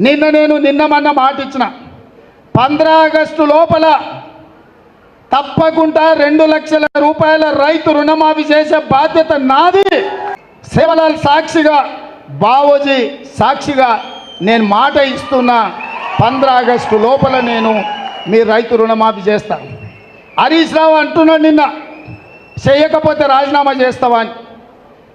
నిన్న నేను నిన్నమన్న మాట ఇచ్చిన. పంద్రా ఆగస్టు లోపల తప్పకుండా రెండు లక్షల రూపాయల రైతు రుణమాఫీ చేసే బాధ్యత నాది. సేవలాల్ సాక్షిగా బావోజీ సాక్షిగా నేను మాట ఇస్తున్నా. పంద్రా ఆగస్టు లోపల నేను మీ రైతు రుణమాఫీ చేస్తాను హరీష్ రావు అంటున్నాడు నిన్న చేయకపోతే రాజీనామా చేస్తావా అని.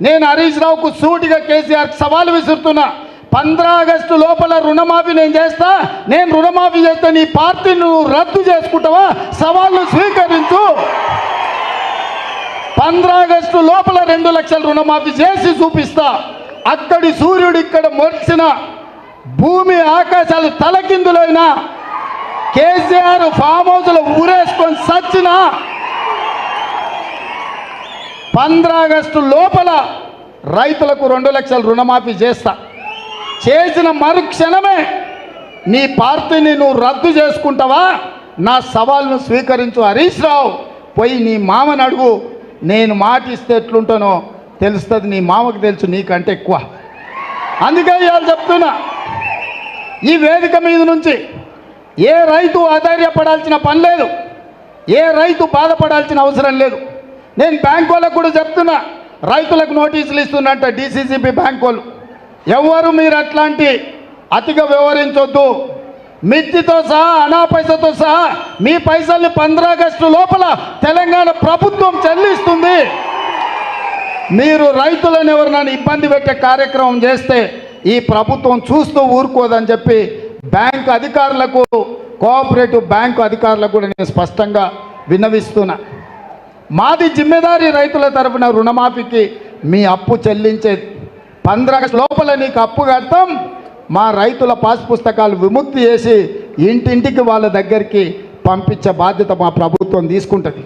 నేను హరీష్ రావుకు సూటిగా కేసీఆర్ సవాలు విసురుతున్నా. పంద్రా ఆగస్టు లోపల రుణమాఫీ నేను చేస్తా నేను రుణమాఫీ చేస్తే నీ పార్టీని నువ్వు రద్దు చేసుకుంటావా? సవాళ్ళు స్వీకరించు. పంద్రా ఆగస్టు లోపల రెండు లక్షల రుణమాఫీ చేసి చూపిస్తా. అక్కడి సూర్యుడు ఇక్కడ మొరిచిన భూమి ఆకాశాలు తలకిందులైనా కేసీఆర్ ఫామ్ హౌస్లో ఊరేసుకొని సచ్చినా పంద్రా ఆగస్టు లోపల రైతులకు రెండు లక్షల రుణమాఫీ చేస్తా. చేసిన మరుక్షణమే నీ పార్టీని నువ్వు రద్దు చేసుకుంటావా? నా సవాల్ను స్వీకరించు హరీష్ రావు. పోయి నీ మామని అడుగు. నేను మాట ఇస్తే ఎట్లుంటానో తెలుస్తుంది. నీ మామకు తెలుసు నీకంటే ఎక్కువ. అందుకే ఇవాళ చెప్తున్నా. ఈ వేదిక మీద నుంచి ఏ రైతు ఆధైర్యపడాల్సిన పని లేదు. ఏ రైతు బాధపడాల్సిన అవసరం లేదు. నేను బ్యాంక్ వాళ్ళకు కూడా చెప్తున్నా. రైతులకు నోటీసులు ఇస్తున్నట్ట డీసీసీబీ బ్యాంక్ వాళ్ళు. ఎవరు మీరు అట్లాంటి అతిగా వ్యవహరించొద్దు. మిత్తితో సహా అనా పైసతో సహా మీ పైసల్ని పంద్రా ఆగస్టు లోపల తెలంగాణ ప్రభుత్వం చెల్లిస్తుంది. మీరు రైతులను ఎవరినైనా ఇబ్బంది పెట్టే కార్యక్రమం చేస్తే ఈ ప్రభుత్వం చూస్తూ ఊరుకోదని చెప్పి బ్యాంక్ అధికారులకు కోఆపరేటివ్ బ్యాంకు అధికారులకు కూడా నేను స్పష్టంగా విన్నవిస్తున్నా. మాది జిమ్మెదారి రైతుల తరఫున రుణమాఫీకి మీ అప్పు చెల్లించేది పంద్రా లోపల నీకు అప్పు కడతాం. మా రైతుల పాస్ పుస్తకాలు విముక్తి చేసి ఇంటింటికి వాళ్ళ దగ్గరికి పంపించే బాధ్యత మా ప్రభుత్వం తీసుకుంటుంది.